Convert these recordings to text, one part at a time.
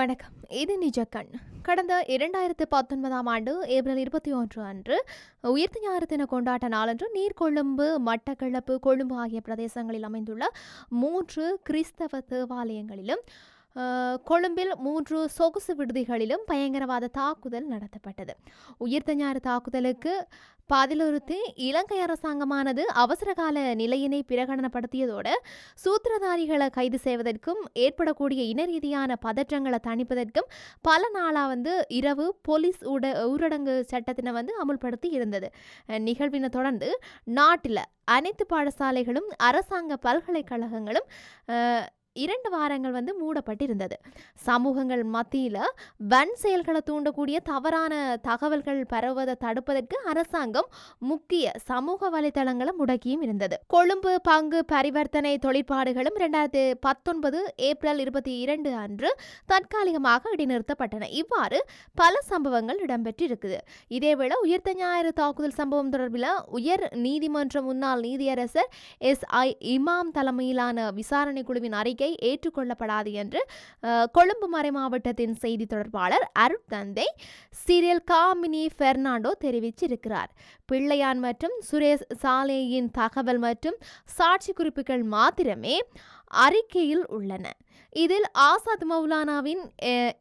வணக்கம். இது நிஜக்கண் கடந்த இரண்டாயிரத்து பத்தொன்பதாம் ஆண்டு ஏப்ரல் இருபத்தி ஒன்று அன்று உயிர்த்த ஞாயிறு தின கொண்டாட்ட நாளன்று நீர்கொழும்பு மட்டக்களப்பு கொழும்பு ஆகிய பிரதேசங்களில் அமைந்துள்ள மூன்று கிறிஸ்தவ தேவாலயங்களிலும் கொழும்பில் மூன்று சொகுசு விடுதிகளிலும் பயங்கரவாத தாக்குதல் நடத்தப்பட்டது. உயிர்த்தஞ்சாறு தாக்குதலுக்கு பதிலுறுத்தி இலங்கை அரசாங்கமானது அவசரகால நிலையினை பிரகடனப்படுத்தியதோடு சூத்திரதாரிகளை கைது செய்வதற்கும் ஏற்படக்கூடிய இனரீதியான பதற்றங்களை தணிப்பதற்கும் பல நாளாக வந்து இரவு போலீஸ் ஊட ஊரடங்கு சட்டத்தினை வந்து அமுல்படுத்தி இருந்தது. நிகழ்வினை தொடர்ந்து நாட்டில் அனைத்து பாடசாலைகளும் அரசாங்க பல்கலைக்கழகங்களும் இரண்டு வாரங்கள் வந்து மூடப்பட்டிருந்தது. சமூகங்கள் மத்தியில் வன் செயல்களை தூண்டக்கூடிய தவறான தகவல்கள் பரவுவதை தடுப்பதற்கு அரசாங்கம் முக்கிய சமூக வலைதளங்களை முடக்கியும் இருந்தது. கொழும்பு பங்கு பரிவர்த்தனை தொழிற்பாடுகளும் இரண்டாயிரத்தி பத்தொன்பது ஏப்ரல் இருபத்தி இரண்டு அன்று தற்காலிகமாக இடைநிறுத்தப்பட்டன. இவ்வாறு பல சம்பவங்கள் இடம்பெற்றிருக்குது. இதேவேளை உயிர்த்த ஞாயிறு தாக்குதல் சம்பவம் தொடர்பில் உயர் நீதிமன்ற முன்னாள் நீதியரசர் எஸ் ஐ இமாம் தலைமையிலான விசாரணை குழுவின் அறிக்கை ஏற்றுக்கொள்ளப்படாது என்று கொழும்பு கொழும்பு மறைமாவட்டத்தின் செய்தி தொடர்பாளர் அருட்தந்தை சிரியல் காமினி பெர்னாண்டோ தெரிவிச்சிருக்கிறார். பிள்ளையான் மற்றும் சுரேஷ் சாலேயின் தகவல் மற்றும் சாட்சி குறிப்புகள் மாத்திரமே அறிக்கையில் உள்ளன. இதில் ஆசாத் மௌலானாவின்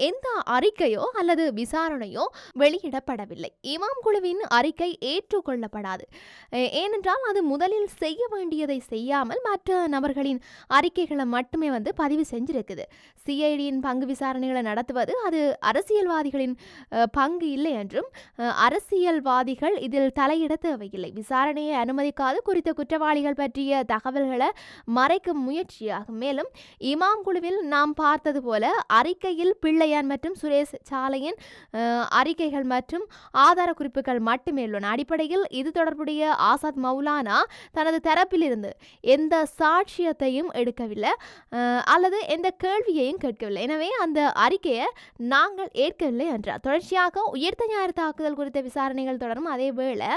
எந்த அறிக்கையோ அல்லது விசாரணையோ வெளியிடப்படவில்லை. இமாம் குழுவின் அறிக்கை ஏற்றுக்கொள்ளப்படாது. ஏனென்றால் அது முதலில் செய்ய வேண்டியதை செய்யாமல் மற்ற நபர்களின் அறிக்கைகளை மட்டுமே வந்து பதிவு செஞ்சிருக்குது. சிஐடியின் பங்கு விசாரணைகளை நடத்துவது அது அரசியல்வாதிகளின் பங்கு இல்லை என்றும் அரசியல்வாதிகள் இதில் தலையிட தேவையில்லை. விசாரணையை அனுமதிக்காது குறித்த குற்றவாளிகள் பற்றிய தகவல்களை மறைக்கும் உள்ளதாகும் மேலும் இமாம் குழுவில் நாம் பார்த்தது போல அறிக்கையில் பிள்ளையான் மற்றும் சுரேஷ் சாலையின் அறிக்கைகள் மற்றும் ஆதார குறிப்புகள் மட்டுமே உள்ளன. அடிப்படையில் இது தொடர்புடைய ஆசாத் மௌலானா தனது தரப்பிலிருந்து எந்த சாட்சியத்தையும் எடுக்கவில்லை அல்லது எந்த கேள்வியையும் கேட்கவில்லை. எனவே அந்த அறிக்கையை நாங்கள் ஏற்கவில்லை என்றார். தொடர்ச்சியாக உயர்த்த ஞாயிறு தாக்குதல் குறித்த விசாரணைகள் தொடரும். அதேவேளை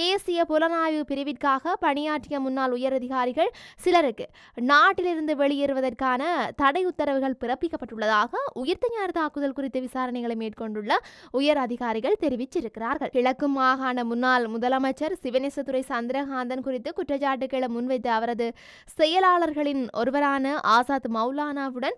தேசிய புலனாய்வு பிரிவிற்காக பணியாற்றிய முன்னாள் உயரதிகாரிகள் சிலருக்கு நாட்டிலிருந்து வெளியேறுவதற்கான தடை உத்தரவுகள் பிறப்பிக்கப்பட்டுள்ளதாக உயிர்த்த தாக்குதல் குறித்த விசாரணைகளை மேற்கொண்டுள்ள உயர் அதிகாரிகள் தெரிவிச்சிருக்கிறார்கள் கிழக்கு மாகாண முன்னாள் முதலமைச்சர் சிவநேசத்துறை சந்திரகாந்தன் குறித்து குற்றச்சாட்டுகளை முன்வைத்த அவரது செயலாளர்களின் ஒருவரான ஆசாத் மௌலானாவுடன்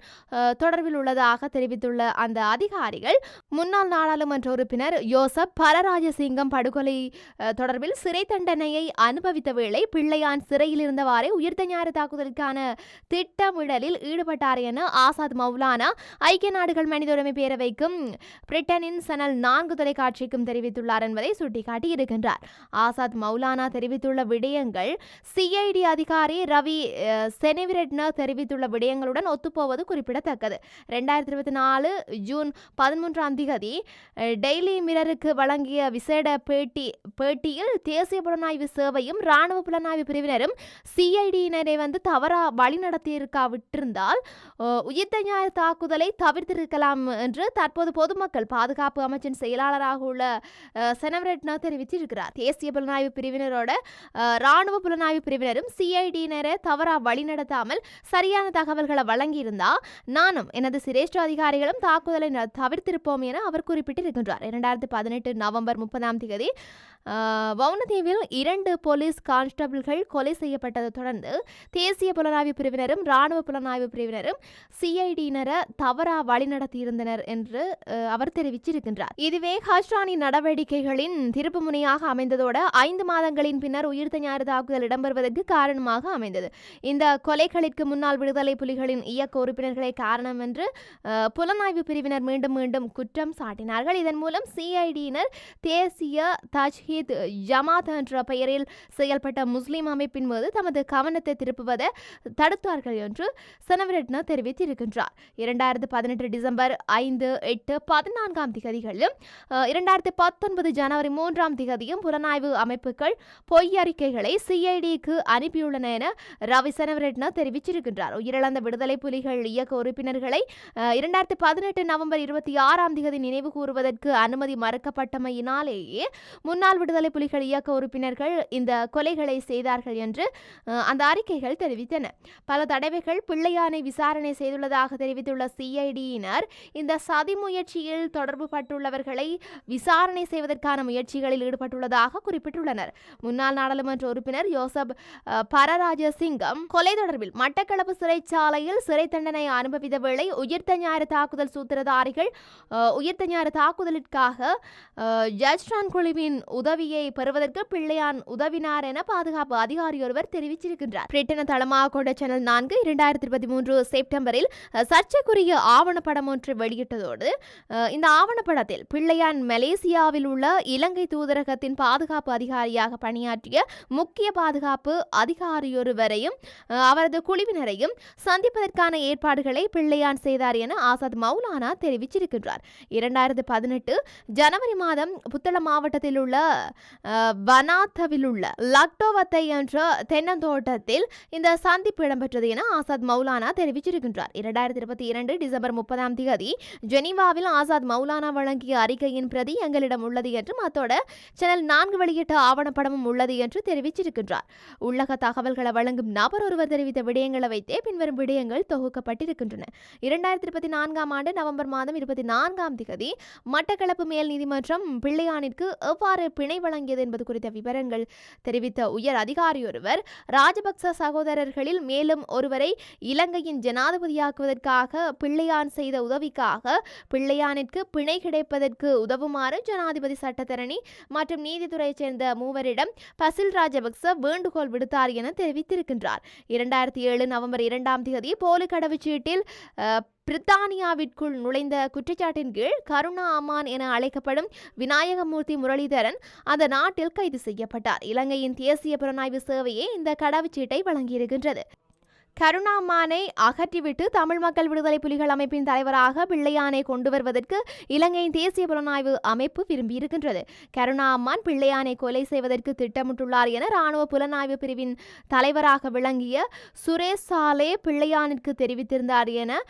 தொடர்பில் உள்ளதாக தெரிவித்துள்ள அந்த அதிகாரிகள் முன்னாள் நாடாளுமன்ற உறுப்பினர் யோசப் பரராஜசிங்கம் படுகொலை தொடர்பில் சிறை தண்டனையை அனுபவித்த வேளை பிள்ளையான் சிறையில் இருந்தவாறே உயிர்த்த ஞாயிறு தாக்குதலுக்கான திட்டமிடலில் ஈடுபட்டார் என ஆசாத் மௌலானா ஐக்கிய நாடுகள் மனித உரிமை பேரவைக்கும் பிரிட்டனின் சனல் நான்கு தொலைக்காட்சிக்கும் தெரிவித்துள்ளார் என்பதை சுட்டிக்காட்டி இருக்கின்றார். ஆசாத் மௌலானா தெரிவித்துள்ள விடயங்கள் சிஐடி அதிகாரி ரவி அஹ், தெரிவித்துள்ள விடயங்களுடன் ஒத்துப்போவது குறிப்பிடத்தக்கது. ரெண்டாயிரத்தி இருபத்தி நாலு ஜூன் பதிமூன்றாம் திகதி டெய்லி மிரருக்கு வழங்கிய விசேட பேட்டி பேட்டியில் தேசிய புலனாய்வு சேவையும் இராணுவ புலனாய்வு பிரிவினரும் சிஐடியினரை வந்து தவறா நடத்தியிருக்கா விட்டிருந்தால் உயிர்த்த ஞாயிறு தாக்குதலை தவிர்த்திருக்கலாம் என்று தற்போது பொதுமக்கள் பாதுகாப்பு அமைச்சின் செயலாளராக உள்ள அஹ், செனவரெட்னா தெரிவித்திருக்கிறார். தேசிய புலனாய்வு பிரிவினரோட ராணுவ இராணுவ புலனாய்வு பிரிவினரும் சிஐடியினரை தவறா வழிநடத்தாமல் சரியான தகவல்களை வழங்கியிருந்தா நானும் எனது சிரேஷ்ட அதிகாரிகளும் தாக்குதலை ந- தவிர்த்திருப்போம் என அவர் குறிப்பிட்டிருக்கின்றார். இரண்டாயிரத்தி பதினெட்டு நவம்பர் முப்பதாம் தேதி வவுனதீவில் இரண்டு போலீஸ் கான்ஸ்டபிள்கள் கொலை செய்யப்பட்டதை தொடர்ந்து தேசிய புலனாய்வு பிரிவினரும் இராணுவ புலனாய்வு பிரிவினரும் சிஐடியினரை தவறா வழிநடத்தியிருந்தனர் என்று அவர் தெரிவிச்சிருக்கின்றார். இதுவே ஹஷ்ரானி நடவடிக்கைகளின் திருப்பு முனையாக அமைந்ததோடு ஐந்து மாதங்களின் பின்னர் உயிர்த்த ஞாயிறு தாக்குதல் இடம்பெறுவதற்கு காரணமாக அமைந்தது. இந்த கொலைகளிற்கு முன்னாள் விடுதலை புலிகளின் இயக்க உறுப்பினர்களே காரணம் என்று புலனாய்வு பிரிவினர் மீண்டும் மீண்டும் குற்றம் சாட்டினார்கள். இதன் மூலம் சிஐடியினர் தேசிய தவ்ஹீத் ஜமாத் என்ற பெயரில் செயல்பட்ட முஸ்லீம் அமைப்பின் மீது தமது கவனத்தை திருப்புவதை தடுத்தார்கள் என்று சனவரெட்னா தெரிவித்திருக்கின்றார். இரண்டாயிரத்து பதினெட்டு டிசம்பர் ஐந்து எட்டு பதினான்காம் திகதிகளிலும் இரண்டாயிரத்து பத்தொன்பது ஜனவரி மூன்றாம் திகதியும் புலனாய்வு அமைப்புகள் பொய் அறிக்கைகளை சிஐடிக்கு அனுப்பியுள்ளன என ரவி சனவரெட்னா தெரிவிச்சிருக்கின்றார் உயிரிழந்த விடுதலை புலிகள் இயக்க உறுப்பினர்களை அஹ், இரண்டாயிரத்தி பதினெட்டு நவம்பர் இருபத்தி ஆறாம் தேதி நினைவு கூறுவதற்கு அனுமதி மறுக்கப்பட்டமையினாலேயே முன்னாள் விடுதலை புலிகள் இயக்க உறுப்பினர்கள் இந்த கொலைகளை செய்தார்கள் என்று அந்த அறிக்கைகள் தெரிவித்தன. பல தடவைகள் பிள்ளையானை விசாரணை செய்துள்ளதாக தெரிவித்துள்ள சிஐடியினர் இந்த சதி முயற்சியில் தொடர்பு பட்டுள்ளவர்களை விசாரணை செய்வதற்கான முயற்சிகளில் ஈடுபட்டுள்ளதாக குறிப்பிட்டுள்ளனர். முன்னாள் நாடாளுமன்ற உறுப்பினர் யோசப் பரராஜசிங்கம் கொலை தொடர்பில் மட்டக்களப்பு சிறைச்சாலையில் சிறை தண்டனை அனுபவித்த வேளை உயிர்த்த ஞாயிறு தாக்குதல் சூத்திரதாரிகள் உயிர்த்த ஞாயிறு தாக்குதலிற்காக அஹ், குழுவின் உதவி உதவியை பெறுவதற்கு பிள்ளையான் உதவினார் என பாதுகாப்பு அதிகாரி ஒருவர் தெரிவிச்சிருக்கின்றார். பிரிட்டனை தளமாக கொண்ட சேனல் நான்கு இரண்டாயிரத்தி இருபத்தி மூன்று செப்டம்பரில் சர்ச்சைக்குரிய ஆவணப்படம் ஒன்று வெளியிட்டதோடு இந்த ஆவணப்படத்தில் பிள்ளையான் மலேசியாவில் உள்ள இலங்கை தூதரகத்தின் பாதுகாப்பு அதிகாரியாக பணியாற்றிய முக்கிய பாதுகாப்பு அதிகாரியொருவரையும் அஹ், அவரது குழுவினரையும் சந்திப்பதற்கான ஏற்பாடுகளை பிள்ளையான் செய்தார் என ஆசாத் மௌலானா தெரிவிச்சிருக்கின்றார். இரண்டாயிரத்து பதினெட்டு ஜனவரி மாதம் புத்தளம் மாவட்டத்தில் உள்ள வனாத்தவில் உள்ள லக்டோவத்தை என்ற தென்னந்தோட்டத்தில் இந்த சந்திப்பு இடம்பெற்றது என ஆசாத் மௌலானா தெரிவிச்சிருக்கின்றார். இரண்டாயிரத்தி இருபத்தி இரண்டு டிசம்பர் முப்பதாம் தேதி ஜெனீவாவில் ஆசாத் மௌலானா வழங்கிய அறிக்கையின் பிரதி எங்களிடம் உள்ளது என்றும் அத்தோட சேனல் நான்கு வெளியிட்ட ஆவணப்படமும் உள்ளது என்று தெரிவிச்சிருக்கின்றார். உள்ளக தகவல்களை வழங்கும் நபர் ஒருவர் தெரிவித்த விடயங்களை வைத்தே பின்வரும் விடயங்கள் தொகுக்கப்பட்டிருக்கின்றன. இரண்டாயிரத்தி இருபத்தி நான்காம் ஆண்டு நவம்பர் மாதம் இருபத்தி நான்காம் திகதி மட்டக்களப்பு மேல் நீதிமன்றம் பிள்ளையானிற்கு எவ்வாறு பிணை வழங்கியது என்பது குறித்த விவரங்கள் தெரிவித்த உயர் அதிகாரியொருவர் ராஜபக்ச சகோதரர்களில் மேலும் ஒருவரை இலங்கையின் ஜனாதிபதியாக்குவதற்காக பிள்ளையான் செய்த உதவிக்காக பிள்ளையானிற்கு பிணை கிடைப்பதற்கு உதவுமாறு ஜனாதிபதி சட்டத்தரணி மற்றும் நீதித்துறையைச் சேர்ந்த மூவரிடம் பசில் ராஜபக்ச வேண்டுகோள் விடுத்தார் என தெரிவித்திருக்கின்றார். இரண்டாயிரத்தி ஏழு நவம்பர் இரண்டாம் தேதி போலி கடவுச்சீட்டில் பிரித்தானியாவிற்குள் நுழைந்த குற்றச்சாட்டின் கீழ் கருணா அம்மான் என அழைக்கப்படும் விநாயகமூர்த்தி முரளிதரன் அந்த நாட்டில் கைது செய்யப்பட்டார். இலங்கையின் தேசிய புலனாய்வு சேவையே இந்த கடவுச்சீட்டை வழங்கியிருக்கின்றது. கருணாமானை அகற்றிவிட்டு தமிழ் மக்கள் விடுதலை புலிகள் அமைப்பின் தலைவராக பிள்ளையானை கொண்டு வருவதற்கு இலங்கையின் தேசிய புலனாய்வு அமைப்பு விரும்பியிருக்கின்றது. கருணா அம்மான் பிள்ளையானை கொலை செய்வதற்கு திட்டமிட்டுள்ளார் என ராணுவ புலனாய்வு பிரிவின் தலைவராக விளங்கிய சுரேஷ் சாலே பிள்ளையானிற்கு தெரிவித்திருந்தார் என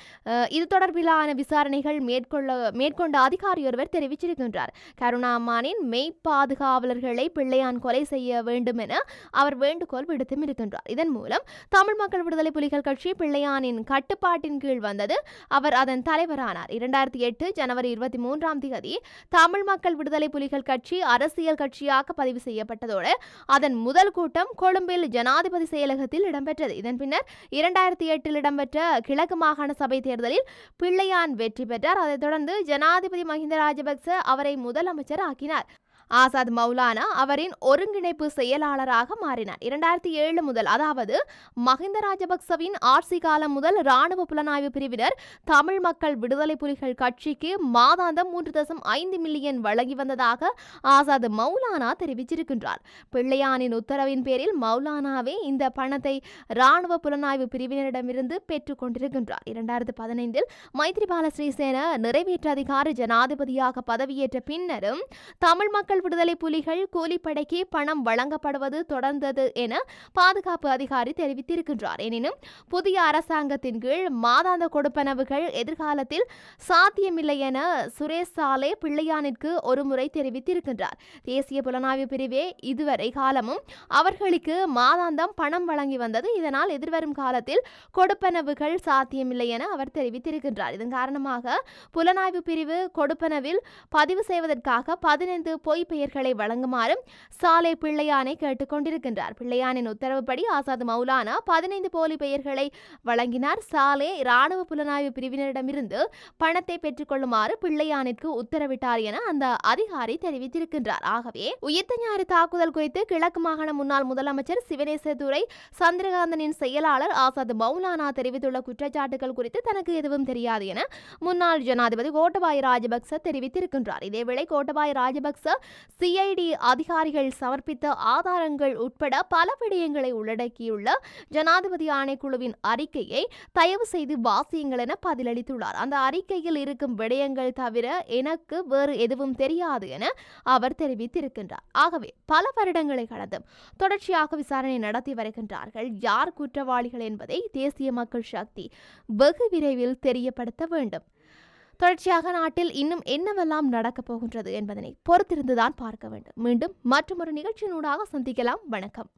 இது தொடர்பிலான விசாரணைகள் மேற்கொள்ள மேற்கொண்ட அதிகாரி ஒருவர் தெரிவிச்சிருக்கின்றார். கருணா அம்மானின் மெய் பாதுகாவலர்களை பிள்ளையான் கொலை செய்ய வேண்டும் என அவர் வேண்டுகோள் விடுத்தும் இருக்கின்றார். இதன் மூலம் தமிழ் மக்கள் விடுதலை புலிகள் கட்சி பிள்ளையானின் கட்டுப்பாட்டின் கீழ் வந்தது. அவர் அதன் தலைவரானார். இரண்டாயிரத்தி எட்டு ஜனவரி இருபத்தி மூன்றாம் தேதி தமிழ் மக்கள் விடுதலை புலிகள் கட்சி அரசியல் கட்சியாக பதிவு செய்யப்பட்டதோடு அதன் முதல் கூட்டம் கொழும்பில் ஜனாதிபதி செயலகத்தில் இடம்பெற்றது. இதன் பின்னர் இரண்டாயிரத்தி எட்டில் இடம்பெற்ற கிழக்கு மாகாண சபை தேர்தலில் பிள்ளையான் வெற்றி பெற்றார். அதைத் தொடர்ந்து ஜனாதிபதி மஹிந்த ராஜபக்ச அவரை முதலமைச்சர் ஆக்கினார். ஆசாத் மௌலானா அவரின் ஒருங்கிணைப்பு செயலாளராக மாறினார். இரண்டாயிரத்தி ஏழு முதல் அதாவது மஹிந்த ராஜபக்சவின் ஆட்சி காலம் முதல் ராணுவ புலனாய்வு பிரிவினர் தமிழ் மக்கள் விடுதலை புலிகள் கட்சிக்கு மாதாந்தம் மூன்று தசம் ஐந்து மில்லியன் வழங்கி வந்ததாக ஆசாத் மௌலானா தெரிவிச்சிருக்கின்றார் பிள்ளையானின் உத்தரவின் பேரில் மௌலானாவே இந்த பணத்தை ராணுவ புலனாய்வு பிரிவினரிடமிருந்து பெற்றுக் கொண்டிருக்கின்றார். இரண்டாயிரத்து பதினைந்தில் மைத்ரிபால ஸ்ரீசேன நிறைவேற்று அதிகாரி ஜனாதிபதியாக பதவியேற்ற பின்னரும் தமிழ் மக்கள் மக்கள் விடுதலை புலிகள் கூலிப்படைக்கு பணம் வழங்கப்படுவது தொடர்ந்தது என பாதுகாப்பு அதிகாரி தெரிவித்திருக்கின்றார். எனினும் புதிய அரசாங்கத்தின் கீழ் மாதாந்த கொடுப்பனவுகள் எதிர்காலத்தில் சாத்தியமில்லை என சுரேஷ் சாலே பிள்ளையானிற்கு ஒருமுறை தெரிவித்திருக்கின்றார். தேசிய புலனாய்வு பிரிவே இதுவரை காலமும் அவர்களுக்கு மாதாந்தம் பணம் வழங்கி வந்தது. இதனால் எதிர்வரும் காலத்தில் கொடுப்பனவுகள் சாத்தியமில்லை என அவர் தெரிவித்திருக்கின்றார். இதன் காரணமாக புலனாய்வு பிரிவு கொடுப்பனவில் பதிவு செய்வதற்காக பதினைந்து பொய் பெயர்களை வழங்குமாறும் சாலே பிள்ளையானை கேட்டுக்கொண்டிருக்கின்றார். பிள்ளையானின் உத்தரவுப்படி ஆசாத் மௌலானா பதினைந்து போலி பெயர்களை வழங்கினார். சாலே இராணுவ புலனாய்வு பிரிவினரிடமிருந்து பணத்தை பெற்றுக்கொள்ளுமாறு பிள்ளையானிற்கு உத்தரவிட்டார் என அந்த அதிகாரி தெரிவித்திருக்கின்றார். ஆகவே உயிர்த்த ஞாயிறு தாக்குதல் குறித்து கிழக்கு மாகாண முன்னாள் முதலமைச்சர் சிவனேசதுரை சந்திரகாந்தனின் செயலாளர் ஆசாத் மௌலானா தெரிவித்துள்ள குற்றச்சாட்டுகள் குறித்து தனக்கு எதுவும் தெரியாது என முன்னாள் ஜனாதிபதி கோட்டபாய ராஜபக்ச தெரிவித்திருக்கின்றார். இதேவேளை கோட்டபாய ராஜபக்ச சிஐடி அதிகாரிகள் சமர்ப்பித்த ஆதாரங்கள் உட்பட பல விடயங்களை உள்ளடக்கியுள்ள ஜனாதிபதி ஆணைக்குழுவின் அறிக்கையை தயவு செய்து வாசியுங்கள் என பதிலளித்துள்ளார். அந்த அறிக்கையில் இருக்கும் விடயங்கள் தவிர எனக்கு வேறு எதுவும் தெரியாது என அவர் தெரிவித்திருக்கின்றார். ஆகவே பல வருடங்களை கடந்தும் தொடர்ச்சியாக விசாரணை நடத்தி வருகின்றார்கள். யார் குற்றவாளிகள் என்பதை தேசிய மக்கள் சக்தி வெகு விரைவில் தெரியப்படுத்த வேண்டும். தொடர்ச்சியாக நாட்டில் இன்னும் என்னவெல்லாம் நடக்கப் போகின்றது என்பதனை பொறுத்திருந்துதான் பார்க்க வேண்டும். மீண்டும் மற்றொரு நிகழ்ச்சியினூடாக சந்திக்கலாம். வணக்கம்.